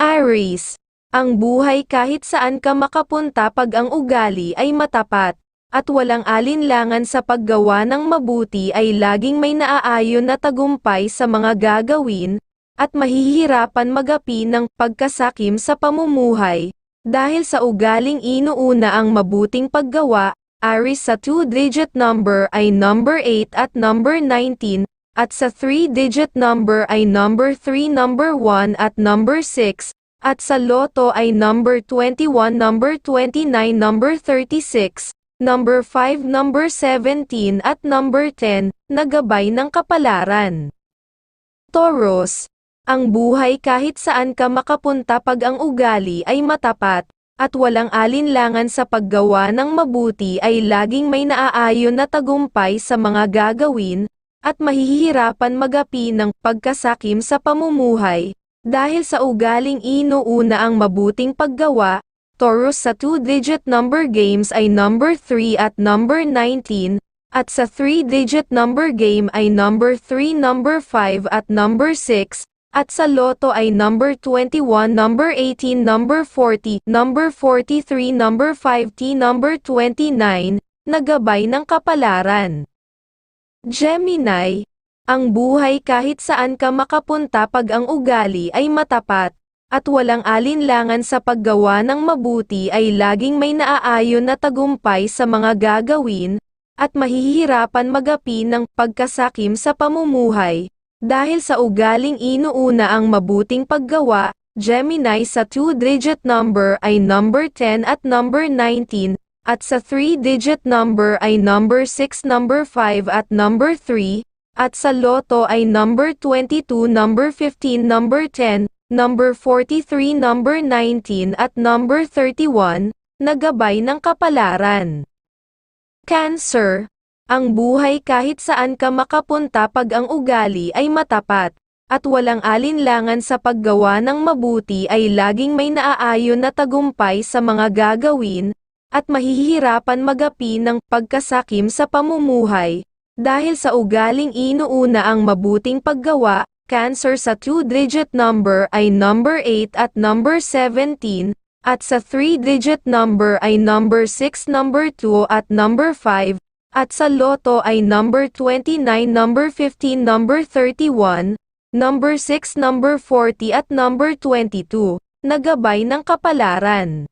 Aries, ang buhay kahit saan ka makapunta pag ang ugali ay matapat, at walang alinlangan sa paggawa ng mabuti ay laging may naaayon na tagumpay sa mga gagawin, at mahihirapan magapi ng pagkasakim sa pamumuhay, dahil sa ugaling inuuna ang mabuting paggawa, Aries sa 2-digit number ay number 8 at number 19, at sa 3-digit number ay number 3, number 1 at number 6, at sa loto ay number 21, number 29, number 36, number 5, number 17 at number 10, na gabay ng kapalaran. Taurus, ang buhay kahit saan ka makapunta pag ang ugali ay matapat, at walang alinlangan sa paggawa ng mabuti ay laging may naaayon na tagumpay sa mga gagawin, at mahihirapan magapi ng pagkasakim sa pamumuhay, dahil sa ugaling inuuna ang mabuting paggawa, Taurus sa 2-digit number games ay number 3 at number 19, at sa 3-digit number game ay number 3, number 5 at number 6, at sa loto ay number 21, number 18, number 40, number 43, number 5T, number 29, nagabay ng kapalaran. Gemini, ang buhay kahit saan ka makapunta pag ang ugali ay matapat, at walang alinlangan sa paggawa ng mabuti ay laging may naaayon na tagumpay sa mga gagawin, at mahihirapan magapi ng pagkasakim sa pamumuhay. Dahil sa ugaling inuuna ang mabuting paggawa, Gemini sa 2-digit number ay number 10 at number 19, at sa 3-digit number ay number 6, number 5 at number 3, at sa loto ay number 22, number 15, number 10, number 43, number 19 at number 31, nagabay ng kapalaran. Cancer, ang buhay kahit saan ka makapunta pag ang ugali ay matapat, at walang alinlangan sa paggawa ng mabuti ay laging may naaayon na tagumpay sa mga gagawin, at mahihirapan magapi ng pagkasakim sa pamumuhay, dahil sa ugaling inuuna ang mabuting paggawa, Cancer sa 2-digit number ay number 8 at number 17, at sa 3-digit number ay number 6, number 2 at number 5, at sa loto ay number 29, number 15, number 31, number 6, number 40 at number 22, nagabay ng kapalaran.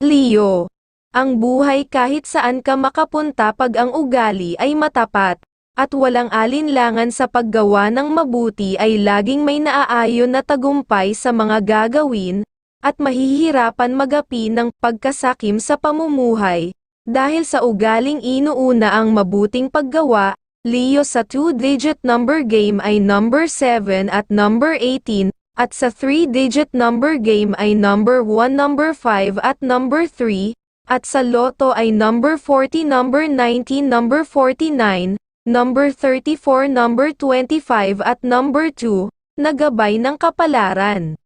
Leo, ang buhay kahit saan ka makapunta pag ang ugali ay matapat, at walang alinlangan sa paggawa ng mabuti ay laging may naaayon na tagumpay sa mga gagawin, at mahihirapan magapi ng pagkasakim sa pamumuhay, dahil sa ugaling inuuna ang mabuting paggawa, Leo sa 2-digit number game ay number 7 at number 18, at sa 3-digit number game ay number 1, number 5 at number 3, at sa loto ay number 40, number 19, number 49, number 34, number 25 at number 2, nagabay ng kapalaran.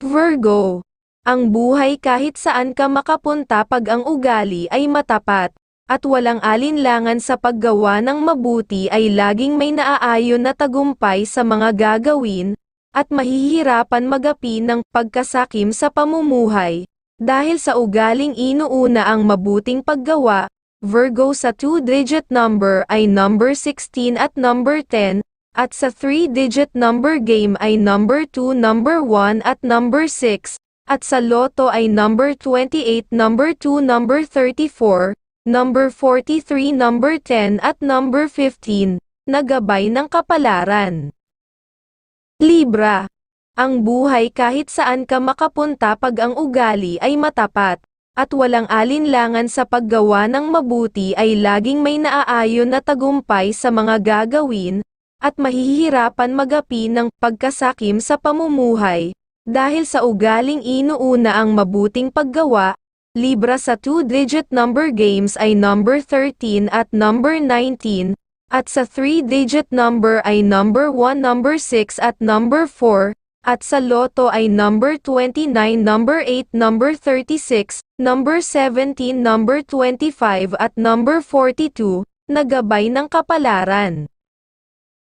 Virgo ang buhay kahit saan ka makapunta pag ang ugali ay matapat, at walang alinlangan sa paggawa ng mabuti ay laging may naaayon na tagumpay sa mga gagawin, at mahihirapan magapi ng pagkasakim sa pamumuhay. Dahil sa ugaling inuuna ang mabuting paggawa, Virgo sa 2-digit number ay number 16 at number 10, at sa 3-digit number game ay number 2, number 1 at number 6, at sa loto ay number 28, number 2, number 34, number 43, number 10 at number 15, nagabay ng kapalaran. Libra. Ang buhay kahit saan ka makapunta pag ang ugali ay matapat, at walang alinlangan sa paggawa ng mabuti ay laging may naaayon na tagumpay sa mga gagawin, at mahihirapan magapi ng pagkasakim sa pamumuhay, dahil sa ugaling inuuna ang mabuting paggawa, Libra sa 2-digit number games ay number 13 at number 19, at sa 3-digit number ay number 1, number 6 at number 4, at sa loto ay number 29, number 8, number 36, number 17, number 25 at number 42, nagabay ng kapalaran.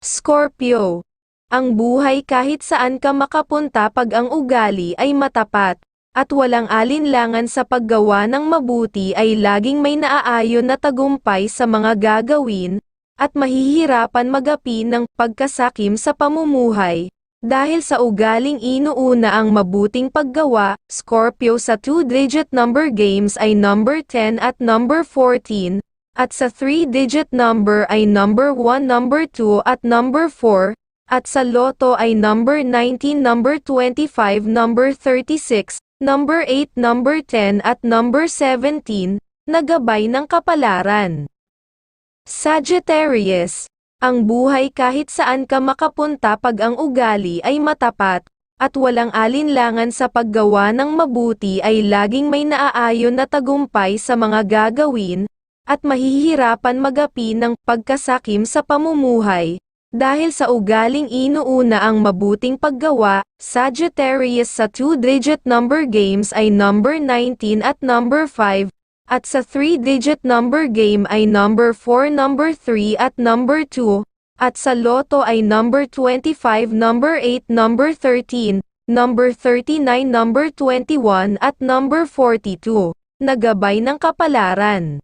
Scorpio ang buhay kahit saan ka makapunta pag ang ugali ay matapat, at walang alinlangan sa paggawa ng mabuti ay laging may naaayon na tagumpay sa mga gagawin, at mahihirapan magapi ng pagkasakim sa pamumuhay. Dahil sa ugaling inuuna ang mabuting paggawa, Scorpio sa two-digit number games ay number 10 at number 14, at sa three-digit number ay number 1, number 2 at number 4, at sa loto ay number 19, number 25, number 36, number 8, number 10 at number 17, nagabay ng kapalaran. Sagittarius, ang buhay kahit saan ka makapunta pag ang ugali ay matapat, at walang alinlangan sa paggawa ng mabuti ay laging may naaayon na tagumpay sa mga gagawin, at mahihirapan magapi ng pagkasakim sa pamumuhay. Dahil sa ugaling inuuna ang mabuting paggawa, Sagittarius sa two-digit number games ay number 19 at number 5, at sa three-digit number game ay number 4, number 3 at number 2, at sa loto ay number 25, number 8, number 13, number 39, number 21 at number 42, nagabay ng kapalaran.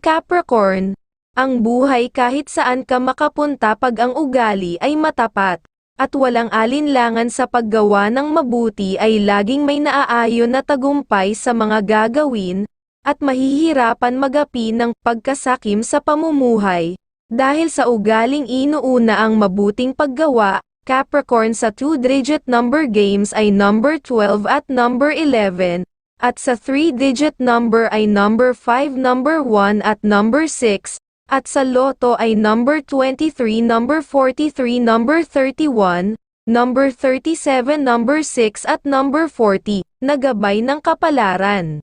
Capricorn, ang buhay kahit saan ka makapunta pag ang ugali ay matapat, at walang alinlangan sa paggawa ng mabuti ay laging may naaayon na tagumpay sa mga gagawin, at mahihirapan magapi ng pagkasakim sa pamumuhay. Dahil sa ugaling inuuna ang mabuting paggawa, Capricorn sa two-digit number games ay number 12 at number 11, at sa three-digit number ay number 5, number 1 at number 6, at sa loto ay number 23, number 43, number 31, number 37, number 6 at number 40, nagabay ng kapalaran.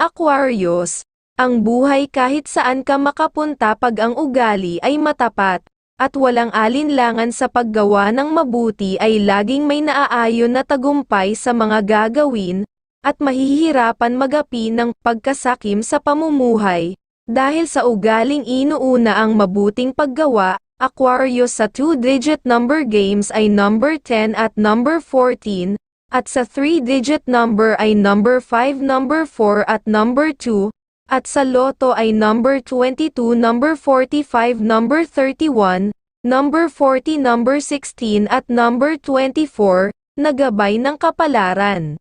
Aquarius, ang buhay kahit saan ka makapunta pag ang ugali ay matapat, at walang alinlangan sa paggawa ng mabuti ay laging may naaayon na tagumpay sa mga gagawin, at mahihirapan magapi ng pagkasakim sa pamumuhay. Dahil sa ugaling inuuna ang mabuting paggawa, Aquarius sa two-digit number games ay number 10 at number 14, at sa three-digit number ay number 5, number 4 at number 2, at sa loto ay number 22, number 45, number 31, number 40, number 16 at number 24, nagabay ng kapalaran.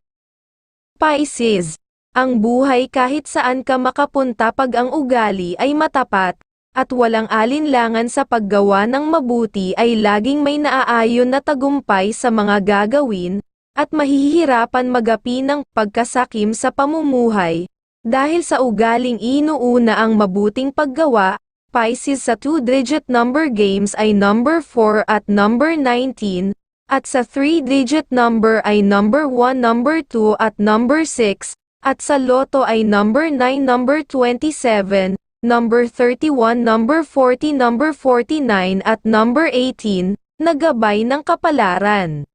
Pisces, ang buhay kahit saan ka makapunta pag ang ugali ay matapat, at walang alinlangan sa paggawa ng mabuti ay laging may naaayon na tagumpay sa mga gagawin, at mahihirapan magapi ng pagkasakim sa pamumuhay. Dahil sa ugaling inuuna ang mabuting paggawa, Pisces sa two-digit number games ay number 4 at number 19, at sa three-digit number ay number 1, number 2 at number 6, at sa loto ay number 9, number 27, number 31, number 40, number 49 at number 18, nagabay ng kapalaran.